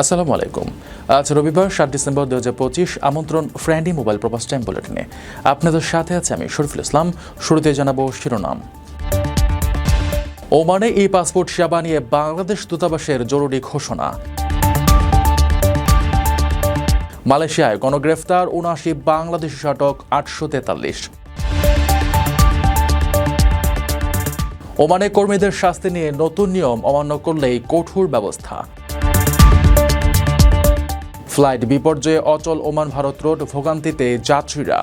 আসসালামু আলাইকুম। আজ রবিবার, সাত ডিসেম্বর দু হাজার পঁচিশ, আমন্ত্রণ ফ্রেন্ডি মোবাইল প্রবাস টাইম বুলেটিনে। আপনাদের সাথে আছে আমি শরীফুল ইসলাম। শুরুতে জানাব শিরোনাম। ওমানে ই পাসপোর্ট সেবা নিয়ে বাংলাদেশ দূতাবাসের জরুরি ঘোষণা। মালয়েশিয়ায় গণগ্রেফতার উনআশি বাংলাদেশি আটক আটশো তেতাল্লিশ। ওমানে কর্মীদের শাস্তি নিয়ে নতুন নিয়ম অমান্য করলেই কঠোর ব্যবস্থা। ফ্লাইট বিপর্যয়ে অচল ওমান ভারত রোড ভোগান্তিতে যাত্রীরা।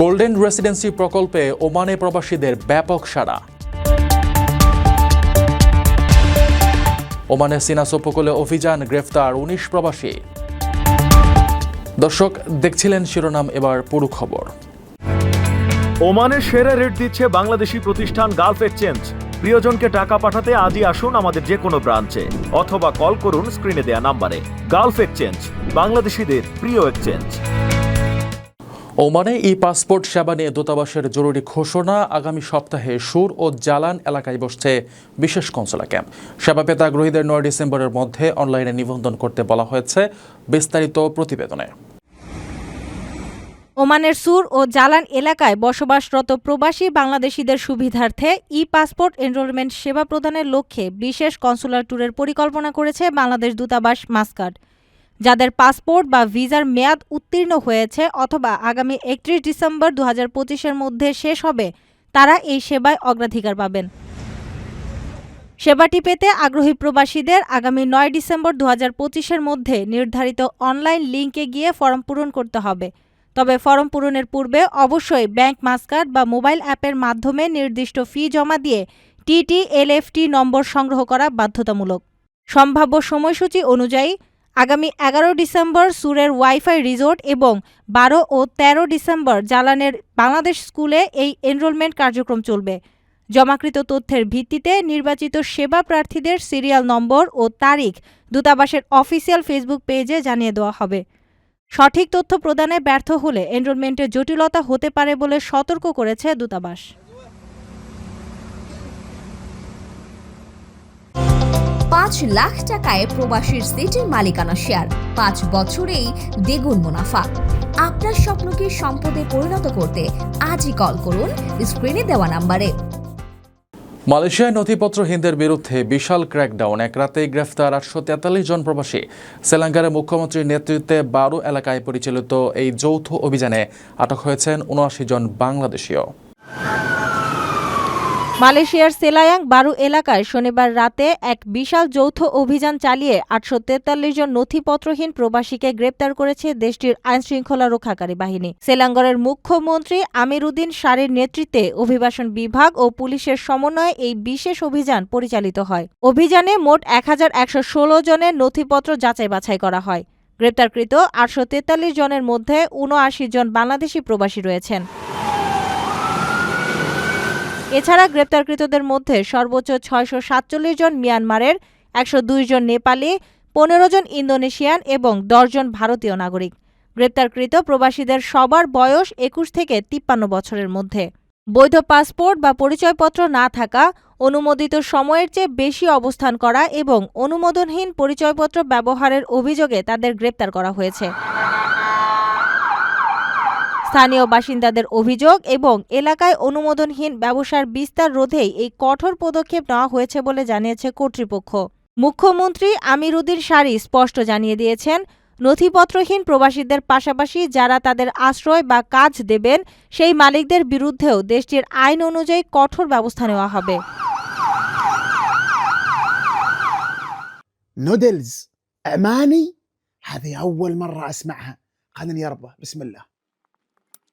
গোল্ডেন রেসিডেন্সি প্রকল্পে ওমানে প্রবাসীদের ব্যাপক সাড়া। ওমানে সিনাস উপকূলে অভিযান গ্রেফতার উনিশ প্রবাসী। দর্শক, দেখছিলেন শিরোনাম, এবার পুরো খবর। ওমানের সেরা রেট দিচ্ছে বাংলাদেশি প্রতিষ্ঠান গালফ এক্সচেঞ্জ। প্রিয়জনকে টাকা পাঠাতে আজই আসুন আমাদের যে কোনো ব্রাঞ্চে, অথবা কল করুন স্ক্রিনে দেয়া নাম্বারে। গালফ এক্সচেঞ্জ, বাংলাদেশিদের প্রিয় এক্সচেঞ্জ। ওমানে ই পাসপোর্ট সেবা নিয়ে দূতাবাসের জরুরি ঘোষণা আগামী সপ্তাহে সুর ও জালান এলাকায় বসছে বিশেষ কনসুলা ক্যাম্প। সেবা পেতে আগ্রহীদের নয় ডিসেম্বরের মধ্যে অনলাইনে নিবন্ধন করতে বলা হয়েছে বিস্তারিত প্রতিবেদনে। ওমানের সুর ও জালান এলাকায় বসবাসরত প্রবাসী বাংলাদেশিদের সুবিধার্থে ই পাসপোর্ট এনরোলমেন্ট সেবা প্রদানের লক্ষ্যে বিশেষ কনসুলার ট্যুরের পরিকল্পনা করেছে বাংলাদেশ দূতাবাস মাস্কাট। যাদের পাসপোর্ট বা ভিসার মেয়াদ উত্তীর্ণ হয়েছে অথবা আগামী একত্রিশ ডিসেম্বর দু হাজার মধ্যে শেষ হবে, তারা এই সেবায় অগ্রাধিকার পাবেন। সেবাটি পেতে আগ্রহী প্রবাসীদের আগামী নয় ডিসেম্বর দু হাজার মধ্যে নির্ধারিত অনলাইন লিঙ্কে গিয়ে ফর্ম পূরণ করতে হবে। তবে ফর্ম পূরণের পূর্বে অবশ্যই ব্যাংক মাস্কার্ড বা মোবাইল অ্যাপের মাধ্যমে নির্দিষ্ট ফি জমা দিয়ে টিটিএলএফটি নম্বর সংগ্রহ করা বাধ্যতামূলক। সম্ভাব্য সময়সূচি অনুযায়ী আগামী এগারো ডিসেম্বর সুরের ওয়াইফাই রিসোর্ট এবং বারো ও ১৩ ডিসেম্বর জালানের বাংলাদেশ স্কুলে এই এনরোলমেন্ট কার্যক্রম চলবে। জমাকৃত তথ্যের ভিত্তিতে নির্বাচিত সেবা প্রার্থীদের সিরিয়াল নম্বর ও তারিখ দূতাবাসের অফিসিয়াল ফেসবুক পেজে জানিয়ে দেওয়া হবে। সঠিক তথ্য প্রদানে ব্যর্থ হলে এনরোলমেন্টের জটিলতা হতে পারে বলে সতর্ক করেছে দূতাবাস। পাঁচ লাখ টাকায় প্রবাসীর সিটির মালিকানা শেয়ার, পাঁচ বছরেই দ্বিগুণ মুনাফা। আপনার স্বপ্নকে সম্পদে পরিণত করতে আজই কল করুন স্ক্রিনে দেওয়া নাম্বারে। মালয়েশিয়ায় নথিপত্রহীনদের বিরুদ্ধে বিশাল ক্র্যাকডাউন এক রাতেই গ্রেফতার আটশো তেতাল্লিশ জন প্রবাসী। শ্রীলঙ্কার মুখ্যমন্ত্রীর নেতৃত্বে বারো এলাকায় পরিচালিত এই যৌথ অভিযানে আটক হয়েছেন উনআশি জন বাংলাদেশীয়। মালয়েশিয়ার সেলায়াং বারু এলাকায় শনিবার রাতে এক বিশাল যৌথ অভিযান চালিয়ে আটশো তেতাল্লিশ জন নথিপত্রহীন প্রবাসীকে গ্রেপ্তার করেছে দেশটির আইনশৃঙ্খলা রক্ষাকারী বাহিনী। সেলাঙ্গরের মুখ্যমন্ত্রী আমিরুদ্দিন সারির নেতৃত্বে অভিবাসন বিভাগ ও পুলিশের সমন্বয়ে এই বিশেষ অভিযান পরিচালিত হয়। অভিযানে মোট এক হাজার একশো ষোলো জনের নথিপত্র যাচাই বাছাই করা হয়। গ্রেপ্তারকৃত আটশো তেতাল্লিশ জনের মধ্যে উনআশি জন বাংলাদেশি প্রবাসী রয়েছেন। এছাড়া গ্রেপ্তারকৃতদের মধ্যে সর্বোচ্চ ছয়শো সাতচল্লিশ জন মিয়ানমারের, একশো দুই জন নেপালি, পনেরো জন ইন্দোনেশিয়ান এবং দশজন ভারতীয় নাগরিক। গ্রেপ্তারকৃত প্রবাসীদের সবার বয়স একুশ থেকে তিপ্পান্ন বছরের মধ্যে। বৈধ পাসপোর্ট বা পরিচয়পত্র না থাকা, অনুমোদিত সময়ের চেয়ে বেশি অবস্থান করা এবং অনুমোদনহীন পরিচয়পত্র ব্যবহারের অভিযোগে তাদের গ্রেপ্তার করা হয়েছে। স্থানীয় বাসিন্দাদের অভিযোগ এবং এলাকায় অনুমোদনহীন ব্যবসার বিস্তার রোধেই এই কঠোর পদক্ষেপ নেওয়া হয়েছে বলে জানিয়েছে কর্তৃপক্ষ মুখ্যমন্ত্রী আমিরুদ্দিন সারি স্পষ্ট জানিয়ে দিয়েছেন নথিপত্রহীন প্রবাসীদের পাশাপাশি যারা তাদের আশ্রয় বা কাজ দেবেন সেই মালিকদের বিরুদ্ধেও দেশটির আইন অনুযায়ী কঠোর ব্যবস্থা নেওয়া হবে نودلز عماني هذه أول مرة أسمعها خليني يربى بسم الله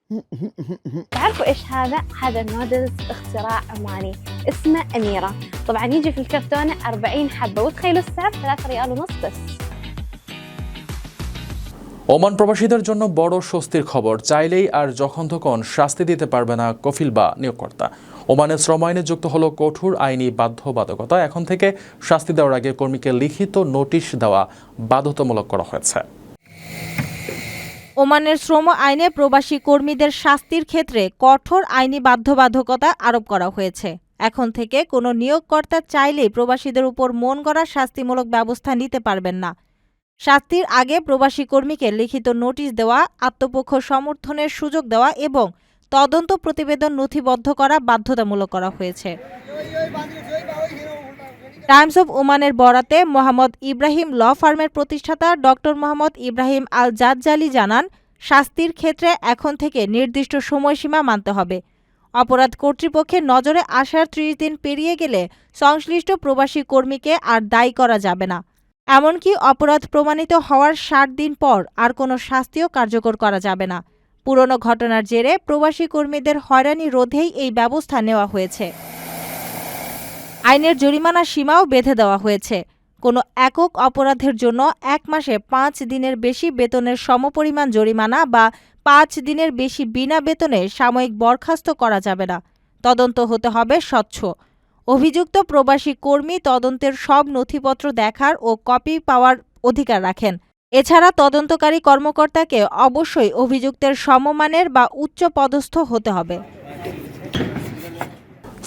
تعرفوا ايش هذا؟ هذا النودلز اختراع عماني اسمه اميره، طبعا يجي في الكرتونه 40 حبه وتخيلوا السعر 3 ريال ونص بس. ওমান প্রবাসীদের জন্য বড় স্বস্তির খবর চাইলেই আর যখন তখন শাস্তি দিতে পারবে না কফিল বা নিয়োগকর্তা ওমানের শ্রম আইনে যুক্ত হলো কঠোর আইনি বাধ্যবাধকতা এখন থেকে শাস্তি দেওয়ার আগে কর্মীকে লিখিত নোটিশ দেওয়া বাধ্যতামূলক করা হয়েছে ওমানের শ্রম আইনে প্রবাসী কর্মীদের শাস্তির ক্ষেত্রে কঠোর আইনি বাধ্যবাধকতা আরোপ করা হয়েছে। এখন থেকে কোনো নিয়োগকর্তা চাইলেই প্রবাসীদের উপর মন গড়া শাস্তিমূলক ব্যবস্থা নিতে পারবেন না। শাস্তির আগে প্রবাসী কর্মীকে লিখিত নোটিশ দেওয়া, আত্মপক্ষ সমর্থনের সুযোগ দেওয়া এবং তদন্ত প্রতিবেদন নথিবদ্ধ করা বাধ্যতামূলক করা হয়েছে। টাইমস অব ওমানের বরাতে মোহাম্মদ ইব্রাহিম ল ফার্মের প্রতিষ্ঠাতা ডক্টর মোহাম্মদ ইব্রাহিম আল জাজ্জালি জানান, শাস্তির ক্ষেত্রে এখন থেকে নির্দিষ্ট সময়সীমা মানতে হবে। অপরাধ কর্তৃপক্ষের নজরে আসার ত্রিশ দিন পেরিয়ে গেলে সংশ্লিষ্ট প্রবাসী কর্মীকে আর দায়ী করা যাবে না। এমনকি অপরাধ প্রমাণিত হওয়ার ষাট দিন পর আর কোনো শাস্তিও কার্যকর করা যাবে না। পুরনো ঘটনার জেরে প্রবাসী কর্মীদের হয়রানি রোধেই এই ব্যবস্থা নেওয়া হয়েছে। আইনের জরিমানা সীমাও বেঁধে দেওয়া হয়েছে। কোনো একক অপরাধের জন্য এক মাসে পাঁচ দিনের বেশি বেতনের সমপরিমাণ জরিমানা বা পাঁচ দিনের বেশি বিনা বেতনে সাময়িক বরখাস্ত করা যাবে না। তদন্ত হতে হবে স্বচ্ছ। অভিযুক্ত প্রবাসী কর্মী তদন্তের সব নথিপত্র দেখার ও কপি পাওয়ার অধিকার রাখেন। এছাড়া তদন্তকারী কর্মকর্তাকে অবশ্যই অভিযুক্তের সমমানের বা উচ্চ পদস্থ হতে হবে।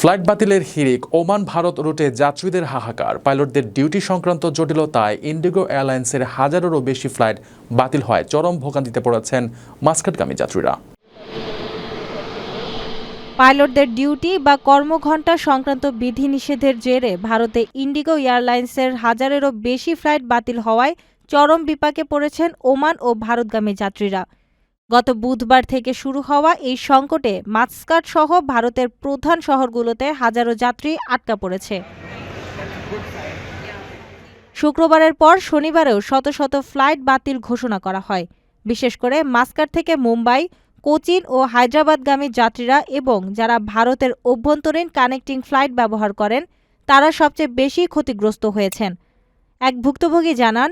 ফ্লাইট বাতিলের হিরিক ওমান ভারত রুটে যাত্রীদের হাহাকার। পাইলটদের ডিউটি সংক্রান্ত জটিলতায় ইন্ডিগো এয়ারলাইন্সের হাজারেরও বেশি ফ্লাইট বাতিল হয়। চরম ভোগান্তিতে পড়েছেন মাস্কাটগামী যাত্রীরা। পাইলটদের ডিউটি বা কর্মঘণ্টা সংক্রান্ত বিধিনিষেধের জেরে ভারতে ইন্ডিগো এয়ারলাইন্সের হাজারেরও বেশি ফ্লাইট বাতিল হওয়ায় চরম বিপাকে পড়েছেন ওমান ও ভারতগামী যাত্রীরা। গত বুধবার থেকে শুরু হওয়া এই সংকটে মাস্কাট সহ ভারতের প্রধান শহরগুলোতে হাজারো যাত্রী আটকা পড়েছে। শুক্রবারের পর শনিবারেও শত শত ফ্লাইট বাতিল ঘোষণা করা হয়। বিশেষ করে মাস্কাট থেকে মুম্বাই, কোচিন ও হায়দ্রাবাদগামী যাত্রীরা এবং যারা ভারতের অভ্যন্তরীণ কানেক্টিং ফ্লাইট ব্যবহার করেন, তারা সবচেয়ে বেশি ক্ষতিগ্রস্ত হয়েছেন। এক ভুক্তভোগী জানান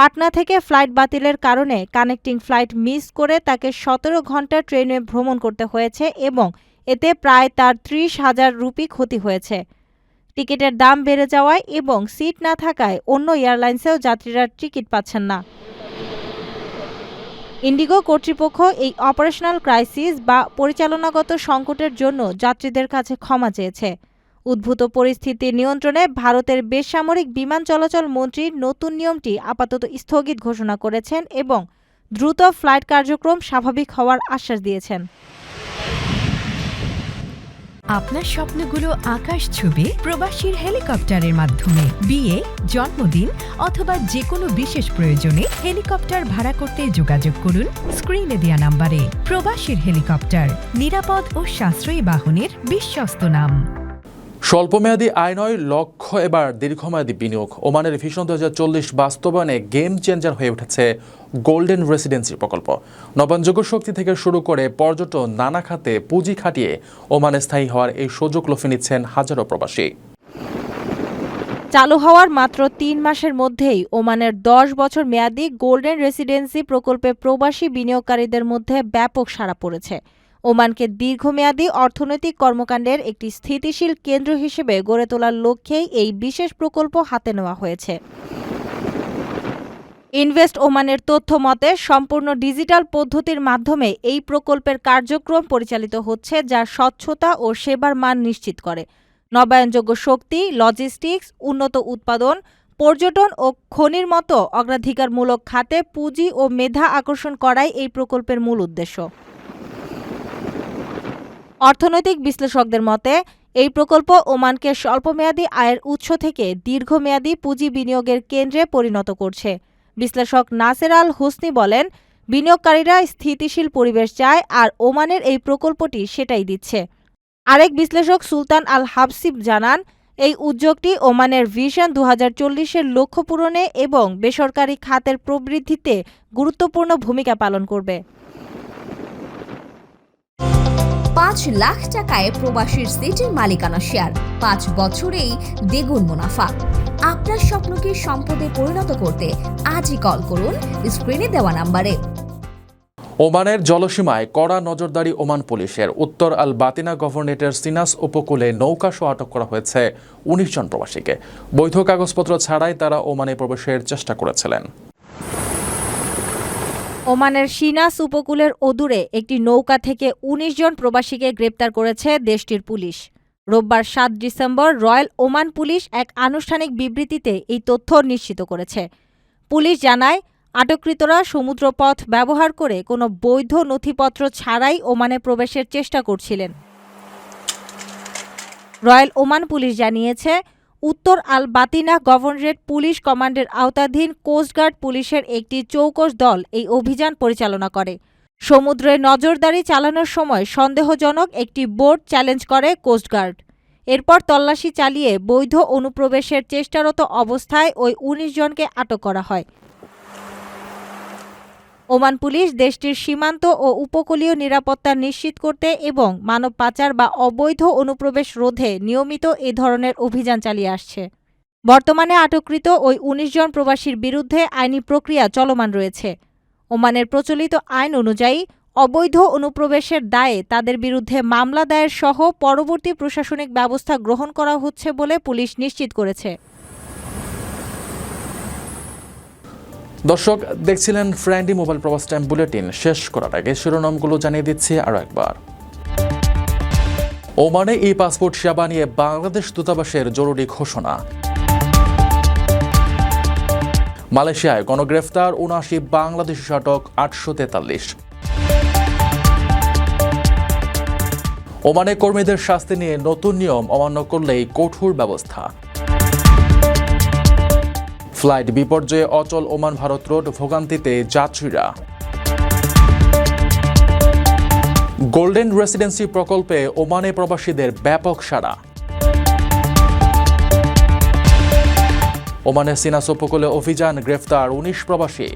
পাটনা থেকে ফ্লাইট বাতিলের কারণে কানেক্টিং ফ্লাইট মিস করে তাকে সতেরো ঘণ্টা ট্রেনে ভ্রমণ করতে হয়েছে এবং এতে প্রায় তার ত্রিশ হাজার রুপি ক্ষতি হয়েছে। টিকিটের দাম বেড়ে যাওয়ায় এবং সিট না থাকায় অন্য এয়ারলাইন্সেও যাত্রীরা টিকিট পাচ্ছেন না। ইন্ডিগো কর্তৃপক্ষ এই অপারেশনাল ক্রাইসিস বা পরিচালনাগত সংকটের জন্য যাত্রীদের কাছে ক্ষমা চেয়েছে। উদ্ভূত পরিস্থিতি নিয়ন্ত্রণে ভারতের বেসামরিক বিমান চলাচল মন্ত্রী নতুন নিয়মটি আপাতত স্থগিত ঘোষণা করেছেন এবং দ্রুত ফ্লাইট কার্যক্রম স্বাভাবিক হওয়ার আশ্বাস দিয়েছেন। আপনার স্বপ্নগুলো আকাশ ছুবে প্রবাসীর হেলিকপ্টারের মাধ্যমে। বিয়ে, জন্মদিন অথবা যে কোনো বিশেষ প্রয়োজনে হেলিকপ্টার ভাড়া করতে যোগাযোগ করুন স্ক্রিনে দেওয়া নাম্বারে। প্রবাসীর হেলিকপ্টার, নিরাপদ ও সাশ্রয়ী বাহনের বিশ্বস্ত নাম। স্বল্পমেয়াদী আয় নয় লক্ষ্য এবার দীর্ঘমেয়াদী বিনিয়োগ। ওমানের ভিশন দু হাজার চল্লিশ বাস্তবায়নে গেম চেঞ্জার হয়ে উঠেছে গোল্ডেন রেসিডেন্সি প্রকল্প। নবায়নযোগ্য শক্তি থেকে শুরু করে পর্যটন, নানা খাতে পুঁজি খাটিয়ে ওমানে স্থায়ী হওয়ার এই সুযোগ লফে নিচ্ছেন হাজারো প্রবাসী। চালু হওয়ার মাত্র তিন মাসের মধ্যেই ওমানের দশ বছর মেয়াদী গোল্ডেন রেসিডেন্সি প্রকল্পে প্রবাসী বিনিয়োগকারীদের মধ্যে ব্যাপক সাড়া পড়েছে। ওমানকে দীর্ঘমেয়াদী অর্থনৈতিক কর্মকাণ্ডের একটি স্থিতিশীল কেন্দ্র হিসেবে গড়ে তোলার লক্ষ্যেই এই বিশেষ প্রকল্প হাতে নেওয়া হয়েছে। ইনভেস্ট ওমানের তথ্য মতে, সম্পূর্ণ ডিজিটাল পদ্ধতির মাধ্যমে এই প্রকল্পের কার্যক্রম পরিচালিত হচ্ছে, যা স্বচ্ছতা ও সেবার মান নিশ্চিত করে। নবায়নযোগ্য শক্তি, লজিস্টিক্স, উন্নত উৎপাদন, পর্যটন ও খনির মতো অগ্রাধিকারমূলক খাতে পুঁজি ও মেধা আকর্ষণ করাই এই প্রকল্পের মূল উদ্দেশ্য। অর্থনৈতিক বিশ্লেষকদের মতে, এই প্রকল্প ওমানকে স্বল্পমেয়াদী আয়ের উৎস থেকে দীর্ঘমেয়াদী পুঁজি বিনিয়োগের কেন্দ্রে পরিণত করছে। বিশ্লেষক নাসের আল হোসনি বলেন, বিনিয়োগকারীরা স্থিতিশীল পরিবেশ চায় আর ওমানের এই প্রকল্পটি সেটাই দিচ্ছে। আরেক বিশ্লেষক সুলতান আল হাবসিব জানান, এই উদ্যোগটি ওমানের ভিশন দু হাজার লক্ষ্য পূরণে এবং বেসরকারি খাতের প্রবৃদ্ধিতে গুরুত্বপূর্ণ ভূমিকা পালন করবে। পাঁচ লাখ টাকায় প্রবাসীর সিটির মালিকানা শেয়ার। পাঁচ বছরেই দ্বিগুণ মুনাফা। আপনার স্বপ্নকে সম্পদে পরিণত করতে আজই কল করুন স্ক্রিনে দেওয়া নাম্বারে। ওমানের জলসীমায় কড়া নজরদারি ওমান পুলিশের। উত্তর আল বাতিনা গভর্নেটের সিনাস উপকূলে নৌকা সহ আটক করা হয়েছে উনিশ জন প্রবাসীকে। বৈধ কাগজপত্র ছাড়াই তারা ওমানে প্রবেশের চেষ্টা করেছিলেন। ওমানের সিনাস উপকূলের অদূরে একটি নৌকা থেকে ১৯ জন প্রবাসীকে গ্রেপ্তার করেছে দেশটির পুলিশ। রোববার সাত ডিসেম্বর রয়্যাল ওমান পুলিশ এক আনুষ্ঠানিক বিবৃতিতে এই তথ্য নিশ্চিত করেছে। পুলিশ জানায়, আটককৃতরা সমুদ্রপথ ব্যবহার করে কোনো বৈধ নথিপত্র ছাড়াই ওমানে প্রবেশের চেষ্টা করছিলেন। রয়্যাল ওমান পুলিশ জানিয়েছে উত্তর আল বাতিনা গভর্নরেট পুলিশ কমান্ডের আওতাধীন কোস্টগার্ড পুলিশের একটি চৌকস দল এই অভিযান পরিচালনা করে। সমুদ্রে নজরদারি চালানোর সময় সন্দেহজনক একটি বোট চ্যালেঞ্জ করে কোস্টগার্ড এরপর তল্লাশি চালিয়ে বৈধ অনুপ্রবেশের চেষ্টারত অবস্থায় ওই উনিশ জনকে আটক করা হয়। ওমান পুলিশ দেশটির সীমান্ত ও উপকূলীয় নিরাপত্তা নিশ্চিত করতে এবং মানব পাচার বা অবৈধ অনুপ্রবেশ রোধে নিয়মিত এ ধরনের অভিযান চালিয়ে আসছে। বর্তমানে আটককৃত ওই উনিশ জন প্রবাসীর বিরুদ্ধে আইনি প্রক্রিয়া চলমান রয়েছে। ওমানের প্রচলিত আইন অনুযায়ী, অবৈধ অনুপ্রবেশের দায়ে তাদের বিরুদ্ধে মামলা দায়ের সহ পরবর্তী প্রশাসনিক ব্যবস্থা গ্রহণ করা হচ্ছে বলে পুলিশ নিশ্চিত করেছে। দর্শক, দেখছিলেন ফ্রেন্ডি মোবাইল প্রবাস টাইম বুলেটিন। শেষ করার আগে শিরোনামগুলো জানিয়ে দিচ্ছি আরও একবার। ওমানে ই পাসপোর্ট সেবা নিয়ে বাংলাদেশ দূতাবাসের জরুরি ঘোষণা। মালয়েশিয়ায় গণগ্রেফতার উনআশি বাংলাদেশি আটক আটশো তেতাল্লিশ। ওমানে কর্মীদের শাস্তি নিয়ে নতুন নিয়ম অমান্য করলেই কঠোর ব্যবস্থা। ফ্লাইট বিপর্যয়ে অচল ওমান ভারত রোড ভোগান্তিতে যাত্রীরা। গোল্ডেন রেসিডেন্সি প্রকল্পে ওমানে প্রবাসীদের ব্যাপক সাড়া। ওমানের সিনাস উপকূলে অভিযান গ্রেফতার উনিশ প্রবাসী।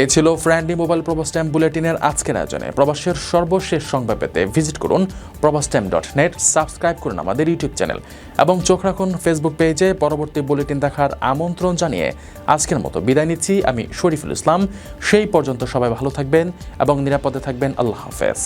এই ছিল ফ্র্যান্ডি মোবাইল প্রবাস টাইম বুলেটিনের আজকের আয়োজনে। প্রবাসের সর্বশেষ সংবাদ পেতে ভিজিট করুন প্রবাস টাইম ডট নেট সাবস্ক্রাইব করুন আমাদের ইউটিউব চ্যানেল এবং চোখ রাখুন ফেসবুক পেজে পরবর্তী বুলেটিন দেখার আমন্ত্রণ জানিয়ে আজকের মতো বিদায় নিচ্ছি। আমি শরীফুল ইসলাম, সেই পর্যন্ত সবাই ভালো থাকবেন এবং নিরাপদে থাকবেন। আল্লাহ হাফেজ।